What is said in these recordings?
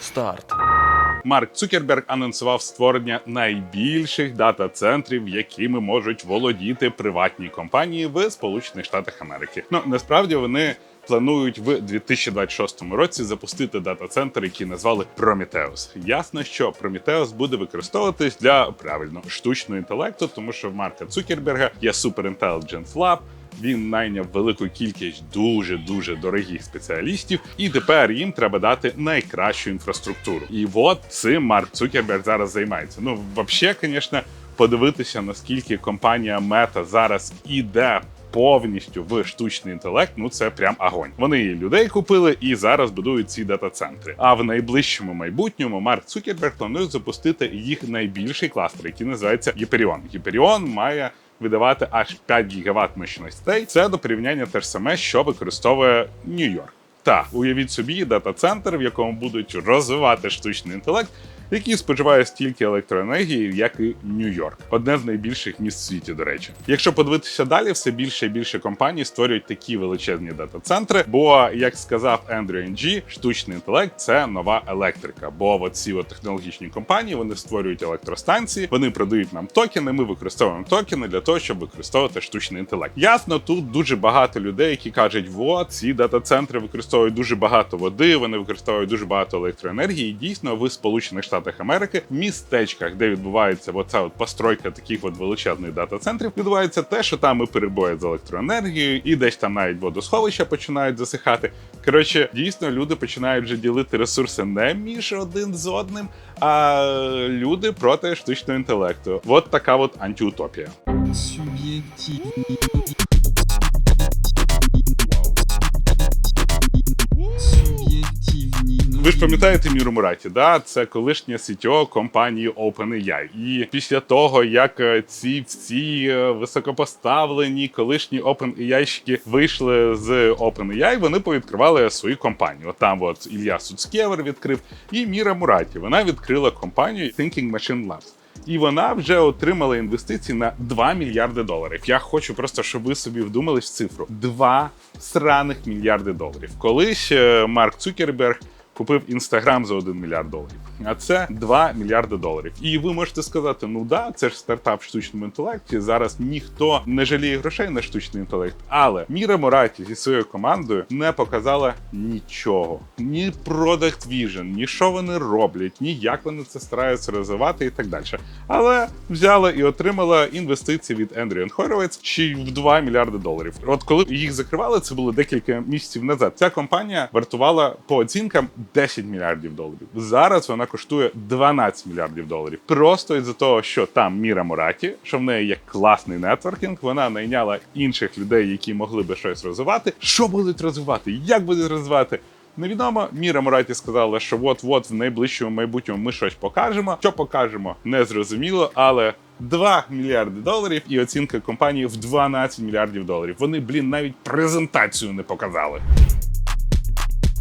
Старт. Марк Цукерберг анонсував створення найбільших дата-центрів, якими можуть володіти приватні компанії в Сполучених Штатах Америки. Ну насправді вони. Планують в 2026 році запустити дата-центр, який назвали Prometheus. Ясно, що Prometheus буде використовуватись для правильно штучного інтелекту, тому що в Марка Цукерберга є Super Lab, він найняв велику кількість дуже дуже дорогих спеціалістів, і тепер їм треба дати найкращу інфраструктуру. І от цим Марк Цукерберг зараз займається. Ну, взагалі, звісно, подивитися, наскільки компанія Мета зараз іде. Повністю в штучний інтелект, ну це прям агонь. Вони людей купили і зараз будують ці дата-центри. А в найближчому майбутньому Марк Цукерберг планує запустити їх найбільший кластер, який називається Hyperion. Hyperion має видавати аж 5 гігават мощностей. Це до порівняння те ж саме, що використовує Нью-Йорк. Та уявіть собі дата-центр, в якому будуть розвивати штучний інтелект, який споживає стільки електроенергії, як і Нью-Йорк, одне з найбільших міст в світі. До речі, якщо подивитися далі, все більше і більше компаній створюють такі величезні дата-центри. Бо, як сказав Ендрю Енджі, штучний інтелект це нова електрика. Бо от технологічні компанії вони створюють електростанції, вони продають нам токени. Ми використовуємо токени для того, щоб використовувати штучний інтелект. Ясно, тут дуже багато людей, які кажуть, во ці дата-центри використовують дуже багато води, вони використовують дуже багато електроенергії. І дійсно, в Сполучених Штатах Америки, в містечках, де відбувається оця от постройка таких от величезних дата-центрів, відбувається те, що там і перебої з електроенергією, і десь там навіть водосховища починають засихати. Коротше, дійсно, люди починають вже ділити ресурси не між один з одним, а люди проти штучного інтелекту. От така от антиутопія. Субъективный. Ви ж пам'ятаєте Міру Мураті, да? Це колишнє CTO компанії OpenAI. І після того, як е, ці всі е, високопоставлені колишні OpenAI-щики вийшли з OpenAI, вони повідкривали свої компанії. От там от Ілля Суцкевер відкрив, і Міра Мураті. Вона відкрила компанію Thinking Machine Labs. І вона вже отримала інвестиції на 2 мільярди доларів. Я хочу просто, щоб ви собі вдумались в цифру: 2 сраних мільярди доларів. Колись е, Марк Цукерберг купив інстаграм за 1 мільярд доларів. А це 2 мільярди доларів. І ви можете сказати: ну да, це ж стартап в штучному інтелекті. Зараз ніхто не жаліє грошей на штучний інтелект. Але Міра Мораті зі своєю командою не показала нічого. Ні Product Vision, ні що вони роблять, ні як вони це стараються розвивати і так далі. Але взяла і отримала інвестиції від Ендрю Хоровець чи в 2 мільярди доларів. От коли їх закривали, це було декілька місяців назад. Ця компанія вартувала по оцінкам 10 мільярдів доларів. Зараз вона коштує 12 мільярдів доларів. Просто із-за того, що там Міра Мораті, що в неї є класний нетворкінг, вона найняла інших людей, які могли би щось розвивати. Що будуть розвивати? Як будуть розвивати? Невідомо. Міра Мораті сказала, що от-от в найближчому майбутньому ми щось покажемо. Що покажемо, не зрозуміло, але 2 мільярди доларів і оцінка компанії в 12 мільярдів доларів. Вони, блін, навіть презентацію не показали.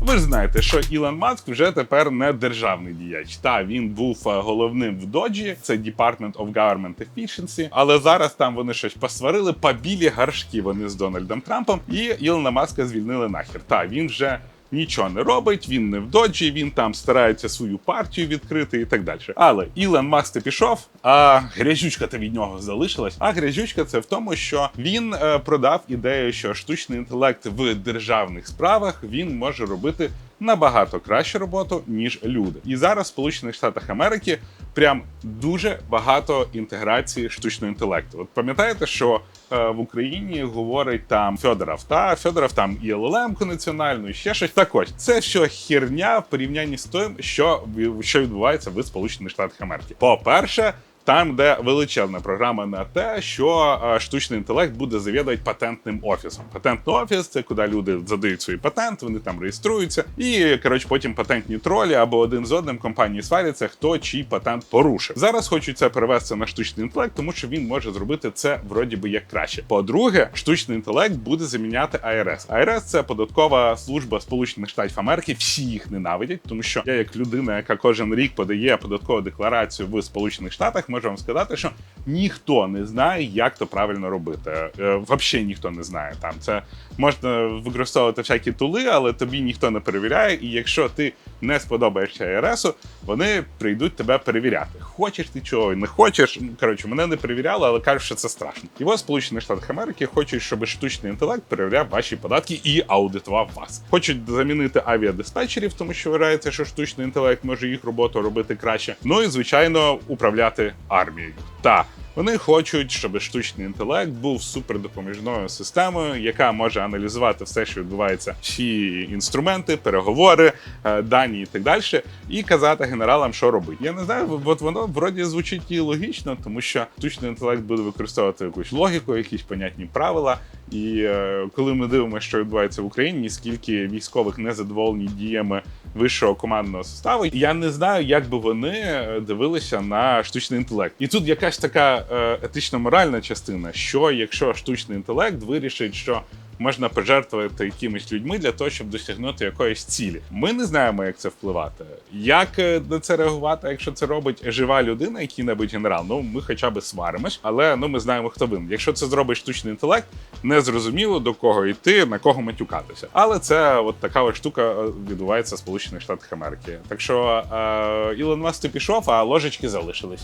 Ви ж знаєте, що Ілон Маск вже тепер не державний діяч. Та він був е, головним в доджі, це Department of Government Efficiency, але зараз там вони щось посварили, побілі гаршки вони з Дональдом Трампом, і Ілона Маска звільнили нахер. Та він вже. Нічого не робить, він не в доджі, він там старається свою партію відкрити і так далі. Але Ілон Маск ти пішов, а грязючка та від нього залишилась. А грязючка це в тому, що він е, продав ідею, що штучний інтелект в державних справах він може робити набагато кращу роботу ніж люди. І зараз в Сполучених Штатах Америки прям дуже багато інтеграції штучного інтелекту. От пам'ятаєте, що в Україні говорить там Федоров, та Федоров там і llm національну, і ще щось. Так ось це все херня в порівнянні з тим, що що відбувається в Сполучених Штатах Америки. По-перше. Там, де величезна програма на те, що е, штучний інтелект буде завідувати патентним офісом. Патентний офіс це куди люди задають свої патенти, вони там реєструються, і коротше, потім патентні тролі або один з одним компанії сваряться, хто чий патент порушив. Зараз хочуть це перевести на штучний інтелект, тому що він може зробити це вроді би як краще. По-друге, штучний інтелект буде заміняти АРС. АРС це податкова служба Сполучених Штатів Америки. Всі їх ненавидять, тому що я, як людина, яка кожен рік подає податкову декларацію в Сполучених Штатах, можу вам сказати, що ніхто не знає, як то правильно робити. Е, Взагалі ніхто не знає. Там це можна використовувати всякі тули, але тобі ніхто не перевіряє. І якщо ти не сподобаєшся РСу, вони прийдуть тебе перевіряти. Хочеш ти чого, не хочеш. Коротше, мене не перевіряли, але кажуть, що це страшно. І ось Сполучені Штати Америки хочуть, щоб штучний інтелект перевіряв ваші податки і аудитував вас. Хочуть замінити авіадиспетчерів, тому що вважається, що штучний інтелект може їх роботу робити краще. Ну і звичайно, управляти армією. Та вони хочуть, щоб штучний інтелект був супердопоміжною системою, яка може аналізувати все, що відбувається, всі інструменти, переговори, е, дані і так далі, і казати генералам, що робити. Я не знаю, от воно вроді звучить і логічно, тому що штучний інтелект буде використовувати якусь логіку, якісь понятні правила. І е, коли ми дивимося, що відбувається в Україні, скільки військових незадоволені діями вищого командного составу, я не знаю, як би вони е, дивилися на штучний інтелект. І тут якась така е, етично-моральна частина, що якщо штучний інтелект вирішить, що можна пожертвувати якимись людьми для того, щоб досягнути якоїсь цілі. Ми не знаємо, як це впливати. Як е, на це реагувати, якщо це робить жива людина, який-небудь генерал? Ну ми хоча б сваримось, але ну ми знаємо, хто винен. Якщо це зробить штучний інтелект, не зрозуміло до кого йти, на кого матюкатися. Але це от така от штука е, відбувається в Сполучених Штатах Америки. Так що е, Ілон Маск пішов, а ложечки залишились.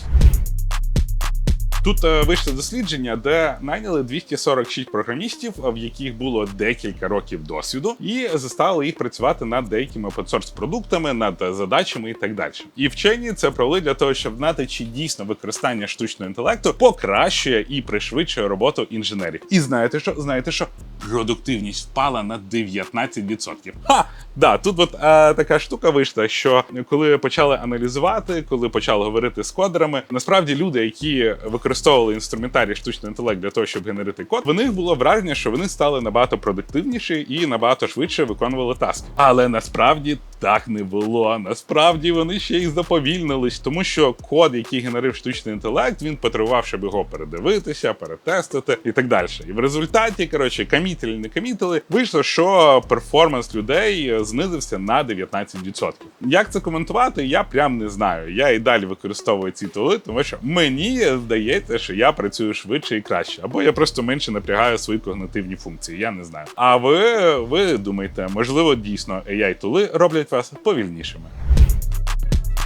Тут е, вийшло дослідження, де найняли 246 програмістів, в яких було декілька років досвіду, і заставили їх працювати над деякими open-source продуктами, над задачами і так далі. І вчені це провели для того, щоб знати, чи дійсно використання штучного інтелекту покращує і пришвидшує роботу інженерів. І знаєте що? Знаєте що? Продуктивність впала на 19%. Ха! Да, тут от е, така штука вийшла, що коли почали аналізувати, коли почали говорити з кодерами, насправді люди, які використовували інструментарій штучний інтелект для того, щоб генерити код, в них було враження, що вони стали набагато продуктивніші і набагато швидше виконували таски. Але насправді так не було. Насправді вони ще й заповільнились, тому що код, який генерив штучний інтелект, він потребував, щоб його передивитися, перетестити і так далі. І в результаті, коротше, камітили, не камітили, вийшло, що перформанс людей знизився на 19%. Як це коментувати? Я прям не знаю. Я і далі використовую ці тули, тому що мені здається, що я працюю швидше і краще, або я просто менше напрягаю свої когнитивні функції. Я не знаю. А ви, ви думаєте, можливо, дійсно ai тули роблять вас повільнішими.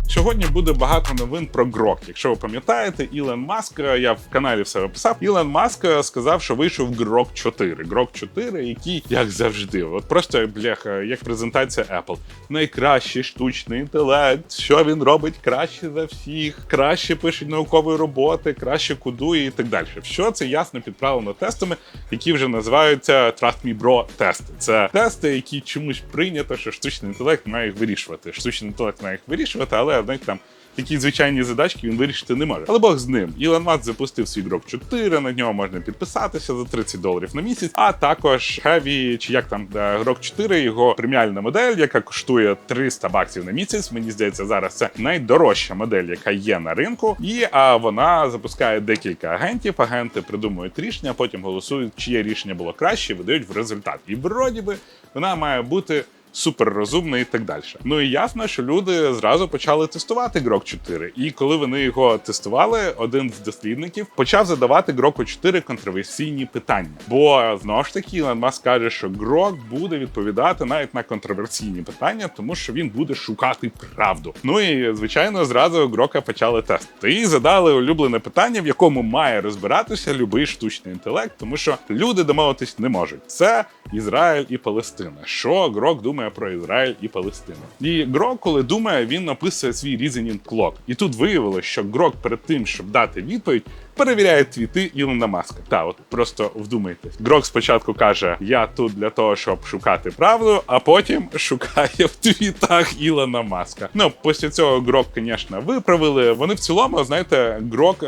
Сьогодні буде багато новин про Грок. Якщо ви пам'ятаєте, Ілон Маск, я в каналі все описав. Ілон Маск сказав, що вийшов Грок 4. Грок 4, який, як завжди, от просто бляха, як презентація Apple. Найкращий штучний інтелект, що він робить краще за всіх, краще пише наукові роботи, краще кодує і так далі. Що це ясно підправлено тестами, які вже називаються Trust Me Bro тести. Це тести, які чомусь прийнято, що штучний інтелект має їх вирішувати. Штучний інтелект має їх вирішувати, але знаєте, там такі звичайні задачки він вирішити не може. Але Бог з ним. Ілон Маск запустив свій Grok 4, на нього можна підписатися за 30 доларів на місяць, а також Heavy, чи як там де, Grok 4, його преміальна модель, яка коштує 300 баксів на місяць. Мені здається, зараз це найдорожча модель, яка є на ринку, і а, вона запускає декілька агентів. Агенти придумують рішення, потім голосують, чиє рішення було краще, видають в результат. І вроді би вона має бути суперрозумний і так далі. Ну і ясно, що люди зразу почали тестувати Grok 4. І коли вони його тестували, один з дослідників почав задавати Grok 4 контроверсійні питання. Бо знову ж таки Ілон Маск каже, що Grok буде відповідати навіть на контроверсійні питання, тому що він буде шукати правду. Ну і звичайно, зразу Грока почали тестити. І задали улюблене питання, в якому має розбиратися любий штучний інтелект, тому що люди домовитись не можуть. Це Ізраїль і Палестина. Що Грок думає про Ізраїль і Палестину? І Грок, коли думає, він написує свій reasoning clock. І тут виявилося, що Грок перед тим, щоб дати відповідь. Перевіряє твіти Ілона Маска. Та от просто вдумайтесь. Грок спочатку каже: Я тут для того, щоб шукати правду, а потім шукає в твітах Ілона Маска. Ну після цього Грок, звісно, виправили. Вони в цілому, знаєте, Грок.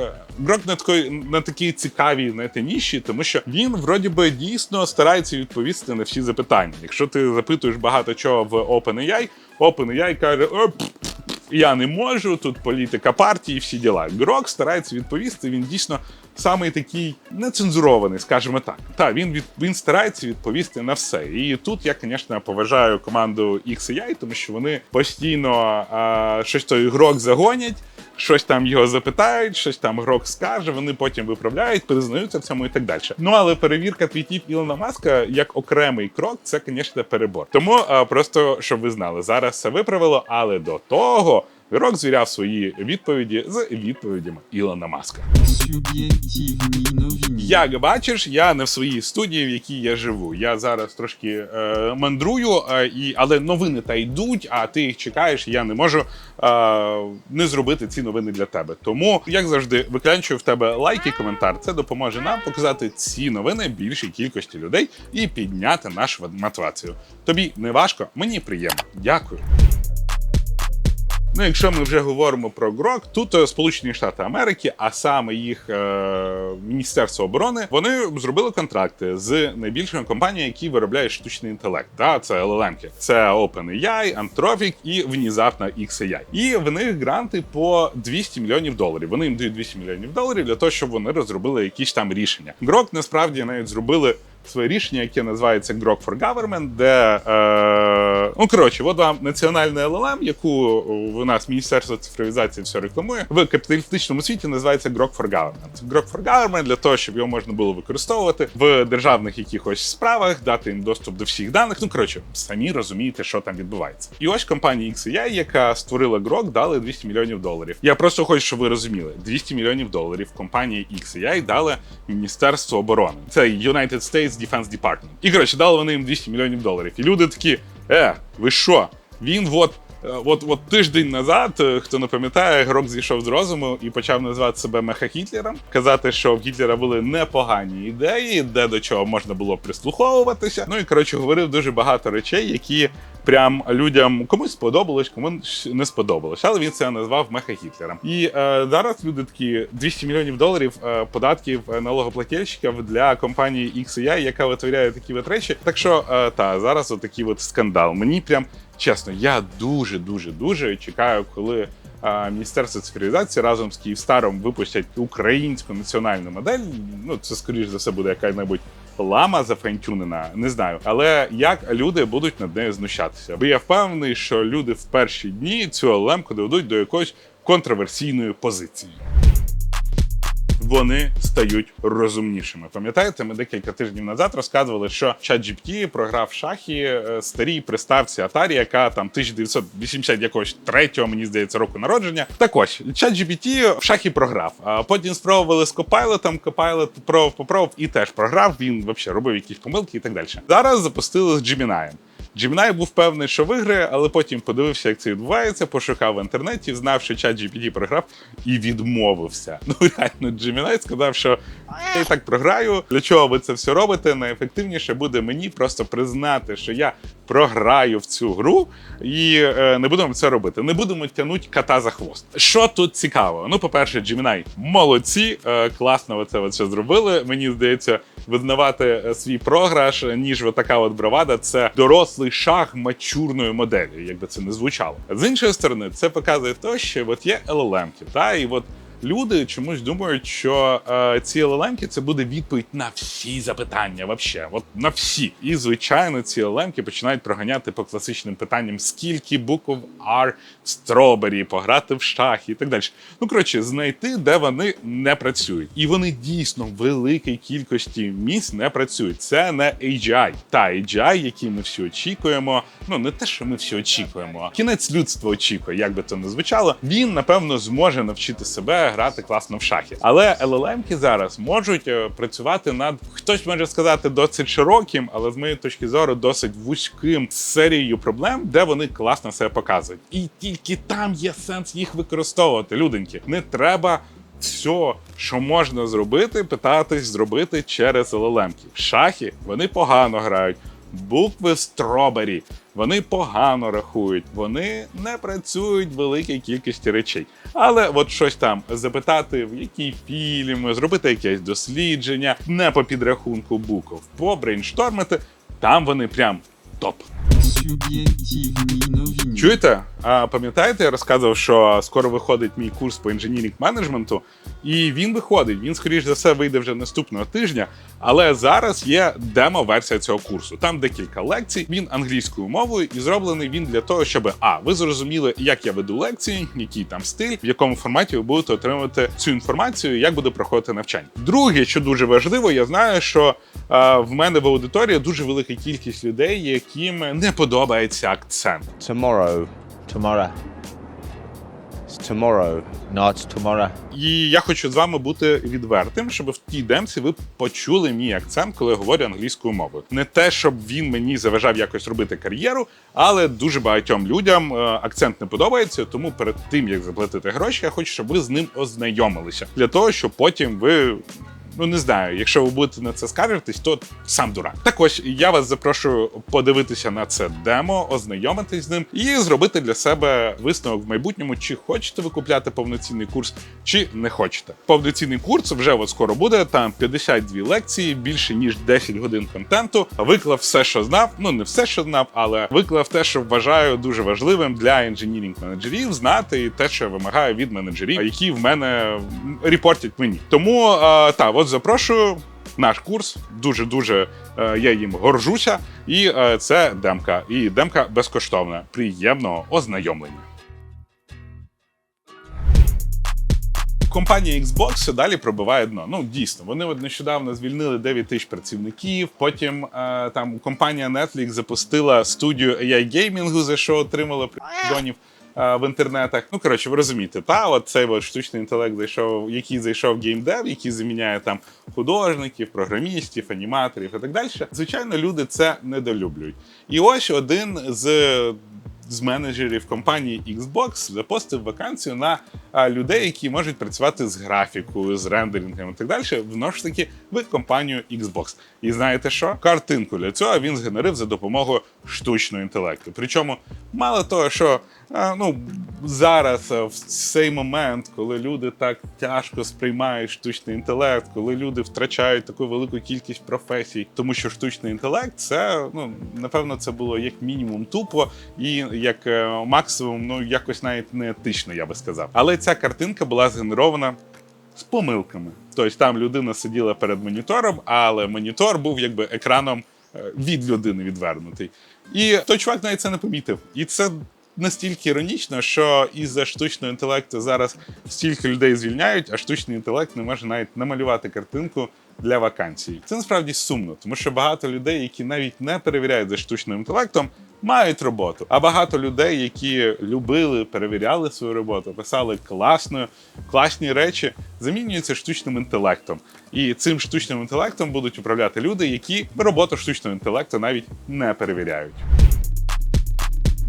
Грок на такої на такій цікавій знаєте, ніші, тому що він вроді би дійсно старається відповісти на всі запитання. Якщо ти запитуєш багато чого в OpenAI, OpenAI каже: «О, я не можу, тут політика партії, всі діла. Грок старається відповісти. Він дійсно самий такий нецензурований, скажімо так. Та він від він старається відповісти на все. І тут я, звісно, поважаю команду XAI, тому що вони постійно а, щось той грок загонять. Щось там його запитають, щось там грок скаже, вони потім виправляють, признаються в цьому і так далі. Ну але перевірка твітів Ілона Маска як окремий крок, це, звісно, перебор. Тому а, просто щоб ви знали, зараз все виправило, але до того. Грок звіряв свої відповіді з відповідями Ілона Маска. Як бачиш, я не в своїй студії, в якій я живу. Я зараз трошки е, мандрую, е, і, але новини та йдуть, а ти їх чекаєш, і я не можу е, не зробити ці новини для тебе. Тому, як завжди, виклянчую в тебе лайк і коментар. Це допоможе нам показати ці новини більшій кількості людей і підняти нашу мотивацію. Тобі не важко, мені приємно. Дякую. Ну, якщо ми вже говоримо про ГРОК, тут е, Сполучені Штати Америки, а саме їх е, Міністерство оборони, вони зробили контракти з найбільшими компаніями, які виробляють штучний інтелект. Та це LLM. Це OpenAI, Anthropic і внезапно XAI. І в них гранти по 200 мільйонів доларів. Вони їм дають 200 мільйонів доларів для того, щоб вони розробили якісь там рішення. ГРОК насправді навіть зробили своє рішення, яке називається Grok for Government, де е, ну коротше, от вам національний LLM, яку у нас Міністерство цифровізації все рекламує. В капіталістичному світі називається Grok for Government. Grok for Government для того, щоб його можна було використовувати в державних якихось справах, дати їм доступ до всіх даних. Ну коротше, самі розумієте, що там відбувається. І ось компанія XAI, яка створила Grok, дали 200 мільйонів доларів. Я просто хочу, щоб ви розуміли, 200 мільйонів доларів компанії XAI дали Міністерство оборони. Це United States Defense Department. І коротше, дали вони їм 200 мільйонів доларів. І люди такі: е, ви що? Він от. Е, От, от тиждень назад, е, хто не пам'ятає, Грок зійшов з розуму і почав називати себе меха-Гітлером, казати, що в Гітлера були непогані ідеї, де до чого можна було прислуховуватися. Ну і коротше говорив дуже багато речей, які прям людям комусь сподобалось, комусь не сподобалось. Але він це назвав меха-Гітлером. І е, зараз люди такі 200 мільйонів доларів е, податків е, налогоплательщиків для компанії XAI, яка витворяє такі от речі. Так що е, та зараз отакий от скандал. Мені прям чесно, я дуже дуже дуже чекаю, коли. а, Міністерство цифровізації разом з Київстаром випустять українську національну модель. Ну це скоріш за все буде яка-небудь лама зафентюнена, не знаю. Але як люди будуть над нею знущатися? Бо я впевнений, що люди в перші дні цю лемку доведуть до якоїсь контроверсійної позиції. Вони стають розумнішими. Пам'ятаєте, ми декілька тижнів назад розказували, що ChatGPT програв в шахі е, старій приставці Atari, яка там 1980 якогось третього, мені здається, року народження. Так ось ChatGPT в шахі програв. А потім спробували з Copilot, Copilot пробував, попробував і теж програв. Він взагалі робив якісь помилки і так далі. Зараз запустили з Gemini. Gemini був певний, що виграє, але потім подивився, як це відбувається, пошукав в інтернеті, знав, що чат GPT програв і відмовився. Ну реально, Gemini сказав, що я і так програю. Для чого ви це все робите? Найефективніше буде мені просто признати, що я програю в цю гру, і е, не будемо це робити. Не будемо тягнути кота за хвост. Що тут цікаво? Ну, по-перше, Gemini молодці, е, класно ви це все зробили. Мені здається, визнавати е, свій програш, ніж така от бравада, це дорослий шаг мачурної моделі, якби це не звучало. З іншої сторони, це показує те, що от є LLM-ки, та і от. Люди чомусь думають, що е, ці LLM-ки це буде відповідь на всі запитання, вообще, от на всі. І звичайно, ці LLM-ки починають проганяти по класичним питанням, скільки букв R в стробері, пограти в шахи і так далі. Ну коротше, знайти, де вони не працюють, і вони дійсно в великій кількості місць не працюють. Це не AGI. Та AGI, який ми всі очікуємо. Ну не те, що ми всі очікуємо. Кінець людства очікує, як би це не звучало. Він напевно зможе навчити себе грати класно в шахи. Але LLM-ки зараз можуть е, працювати над хтось може сказати досить широким, але з моєї точки зору досить вузьким серією проблем, де вони класно себе показують. І тільки там є сенс їх використовувати. Люденьки, не треба. Все, що можна зробити, питатись зробити через LLM-ки. Шахи вони погано грають. Букви стробері вони погано рахують, вони не працюють великій кількості речей. Але от щось там запитати, в який фільм, зробити якесь дослідження, не по підрахунку букв, побрейнштормити, там вони прям топ. Чуєте? А пам'ятаєте, я розказував, що скоро виходить мій курс по інженірінг менеджменту, і він виходить. Він, скоріш за все, вийде вже наступного тижня. Але зараз є демо-версія цього курсу. Там декілька лекцій. Він англійською мовою і зроблений він для того, щоб а ви зрозуміли, як я веду лекції, який там стиль, в якому форматі ви будете отримувати цю інформацію, як буде проходити навчання. Друге, що дуже важливо, я знаю, що в мене в аудиторії дуже велика кількість людей, яким не подобається акцент. Tomorrow. Tomorrow. It's tomorrow. No, it's tomorrow. І я хочу з вами бути відвертим, щоб в тій демці ви почули мій акцент, коли я говорю англійською мовою. Не те, щоб він мені заважав якось робити кар'єру, але дуже багатьом людям е, акцент не подобається. Тому перед тим як заплатити гроші, я хочу, щоб ви з ним ознайомилися для того, щоб потім ви. Ну не знаю, якщо ви будете на це скаржитись, то сам дурак. Так ось я вас запрошую подивитися на це демо, ознайомитись з ним і зробити для себе висновок в майбутньому, чи хочете ви купляти повноцінний курс, чи не хочете. Повноцінний курс вже от скоро буде. Там 52 лекції, більше ніж 10 годин контенту. Виклав все, що знав. Ну не все, що знав, але виклав те, що вважаю дуже важливим для інженірінг менеджерів знати і те, що я вимагаю від менеджерів, які в мене репортять мені. Тому е, та от запрошую. Наш курс дуже дуже я їм горжуся, і е, це демка. І демка безкоштовна. Приємного ознайомлення. Компанія Xbox далі пробиває дно. Ну дійсно, вони от нещодавно звільнили 9 тисяч працівників. Потім е, там компанія Netflix запустила студію AI геймінгу, за що отримала придонів е, в інтернетах. Ну коротше, ви розумієте, та от цей от штучний інтелект зайшов, який зайшов геймдев, який заміняє там художників, програмістів, аніматорів і так далі. Звичайно, люди це недолюблюють. І ось один з. З менеджерів компанії Xbox запостив вакансію на а, людей, які можуть працювати з графікою, з рендерингом і так далі, вновь ж таки в компанію Xbox. І знаєте що? Картинку для цього він згенерив за допомогою штучного інтелекту. Причому, мало того, що ну зараз в цей момент, коли люди так тяжко сприймають штучний інтелект, коли люди втрачають таку велику кількість професій, тому що штучний інтелект це ну напевно це було як мінімум тупо і як е, максимум, ну якось навіть не етично, я би сказав. Але ця картинка була згенерована з помилками. Тобто там людина сиділа перед монітором, але монітор був якби екраном е, від людини відвернутий. І той чувак навіть це не помітив. І це настільки іронічно, що із-за штучного інтелекту зараз стільки людей звільняють, а штучний інтелект не може навіть намалювати картинку для вакансій. Це насправді сумно, тому що багато людей, які навіть не перевіряють за штучним інтелектом, мають роботу. А багато людей, які любили, перевіряли свою роботу, писали класною, класні речі, замінюються штучним інтелектом. І цим штучним інтелектом будуть управляти люди, які роботу штучного інтелекту навіть не перевіряють.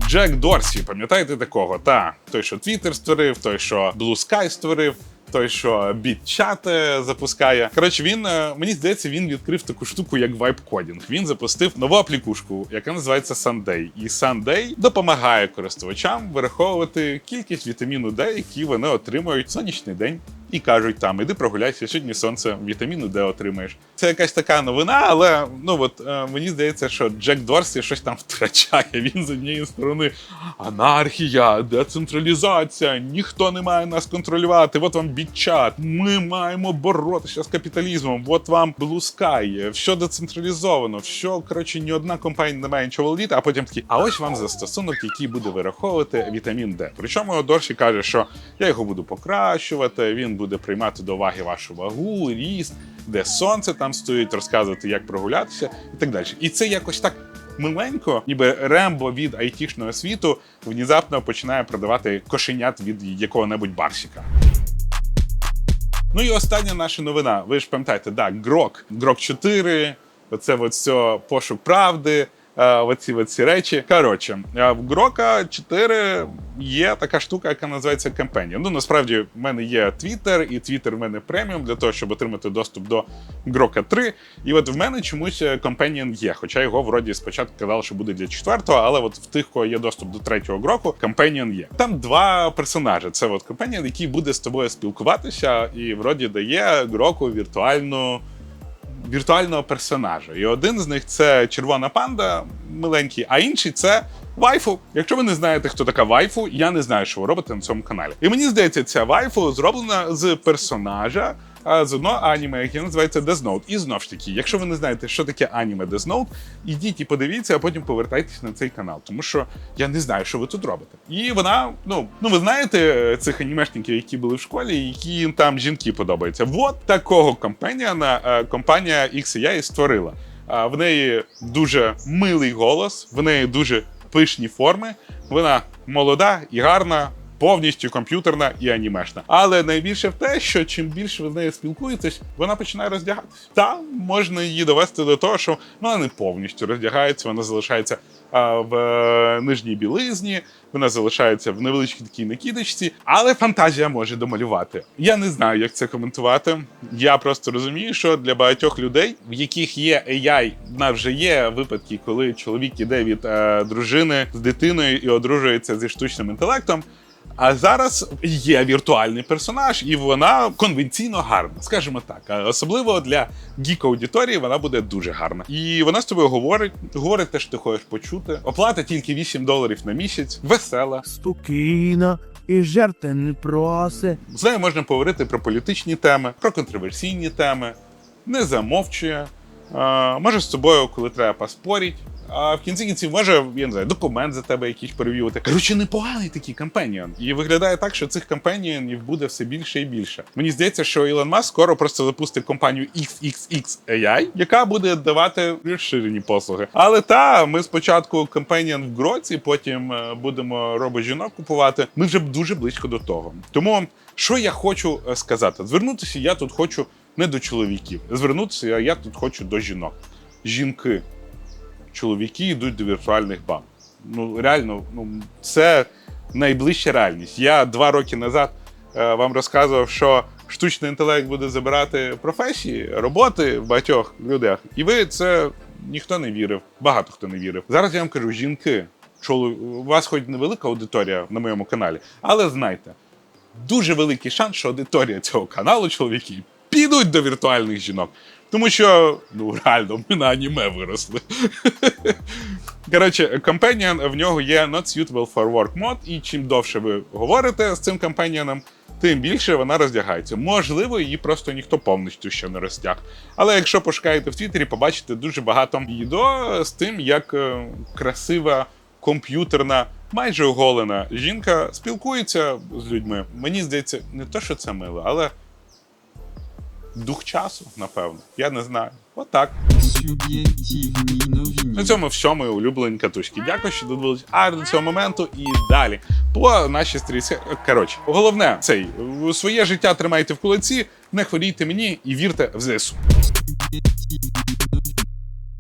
Джек Дорсі, пам'ятаєте такого? Та той, що Twitter створив, той, що Blue Sky створив. Той, що BitChat е, запускає. Коротше, він е, мені здається, він відкрив таку штуку, як Coding. Він запустив нову аплікушку, яка називається Sunday. І Sunday допомагає користувачам вираховувати кількість вітаміну D, які вони отримують в сонячний день. І кажуть там, іди прогуляйся, сьогодні сонце, вітаміну Д отримаєш. Це якась така новина, але ну от е, мені здається, що Джек Дорсі щось там втрачає. Він з однієї сторони анархія, децентралізація, ніхто не має нас контролювати. От вам бітчат. Ми маємо боротися з капіталізмом. От вам Sky, все децентралізовано, все коротше, ні одна компанія не має нічого володіти, а потім такі, а ось вам застосунок, який буде вираховувати вітамін Д. Причому Дорсі каже, що я його буду покращувати. Він буде приймати до уваги вашу вагу, ріст, де сонце там стоїть, розказувати, як прогулятися, і так далі. І це якось так миленько, ніби Рембо від айтішного світу внезапно починає продавати кошенят від якого-небудь барсіка. Ну і остання наша новина. Ви ж пам'ятаєте, да, Грок, Грок 4, оце от все пошук правди. Е, Оці оці речі. Коротше, е, в Грока 4 є така штука, яка називається Companion. Ну насправді в мене є Twitter, і Twitter в мене преміум для того, щоб отримати доступ до Грока 3. І от в мене чомусь е, Companion є. Хоча його вроді спочатку казали, що буде для четвертого, але от в тих, кого є доступ до третього Гроку, Companion є. Там два персонажі. Це от Companion, який буде з тобою спілкуватися, і вроді дає Гроку віртуальну віртуального персонажа. І один з них це червона панда, миленький, а інший це вайфу. Якщо ви не знаєте, хто така вайфу, я не знаю, що ви робите на цьому каналі. І мені здається, ця вайфу зроблена з персонажа. З одного аніме, яке називається Death Note. І знов ж таки, якщо ви не знаєте, що таке аніме Death Note, ідіть і подивіться, а потім повертайтесь на цей канал, тому що я не знаю, що ви тут робите. І вона, ну ну ви знаєте е, цих анімешників, які були в школі, які їм там жінки подобаються. Вот такого компанія е, компанія XAI і створила. В неї дуже милий голос, в неї дуже пишні форми. Вона молода і гарна. Повністю комп'ютерна і анімешна. Але найбільше в те, що чим більше ви з нею спілкуєтесь, вона починає роздягатись. Та можна її довести до того, що вона не повністю роздягається, вона залишається а, в е, нижній білизні, вона залишається в невеличкій такій накидочці, але фантазія може домалювати. Я не знаю, як це коментувати. Я просто розумію, що для багатьох людей, в яких є AI, в нас вже є випадки, коли чоловік іде від е, дружини з дитиною і одружується зі штучним інтелектом. А зараз є віртуальний персонаж, і вона конвенційно гарна, скажімо так. Особливо для гік аудиторії вона буде дуже гарна. І вона з тобою говорить, говорить те, що ти хочеш почути. Оплата тільки 8 доларів на місяць, весела. спокійно і жерти не проси. З нею можна поговорити про політичні теми, про контроверсійні теми, не замовчує. Може з тобою, коли треба поспоріть. А в кінці кінців може, я не знаю, документ за тебе якийсь перевірити. Коротше, непоганий такий компаніон. І виглядає так, що цих компаніонів буде все більше і більше. Мені здається, що Ілон Маск скоро просто запустить компанію XXXAI, яка буде давати розширені послуги. Але та ми спочатку компаніон в Гроці, потім е, будемо робожінок купувати. Ми вже дуже близько до того. Тому що я хочу е, сказати? Звернутися я тут хочу не до чоловіків. Звернутися я тут хочу до жінок. Жінки чоловіки йдуть до віртуальних бам. Ну реально, ну це найближча реальність. Я два роки назад е, вам розказував, що штучний інтелект буде забирати професії, роботи в багатьох людях, і ви це ніхто не вірив. Багато хто не вірив. Зараз я вам кажу, жінки, чоло... у вас хоч невелика аудиторія на моєму каналі, але знайте, дуже великий шанс, що аудиторія цього каналу чоловіки підуть до віртуальних жінок. Тому що, ну реально, ми на аніме виросли. Коротше, Companion в нього є Not Suitable for Work мод, і чим довше ви говорите з цим компаніоном, тим більше вона роздягається. Можливо, її просто ніхто повністю ще не розтяг. Але якщо пошукаєте в Твіттері, побачите дуже багато відео з тим, як е, красива комп'ютерна, майже оголена жінка спілкується з людьми. Мені здається, не то, що це мило, але дух часу, напевно. Я не знаю. Отак. На цьому все, мої улюблені катушки. Дякую, що додивились аж до цього моменту і далі. По нашій стрічці. Коротше, головне, цей своє життя тримайте в кулаці, не хворійте мені і вірте в ЗСУ.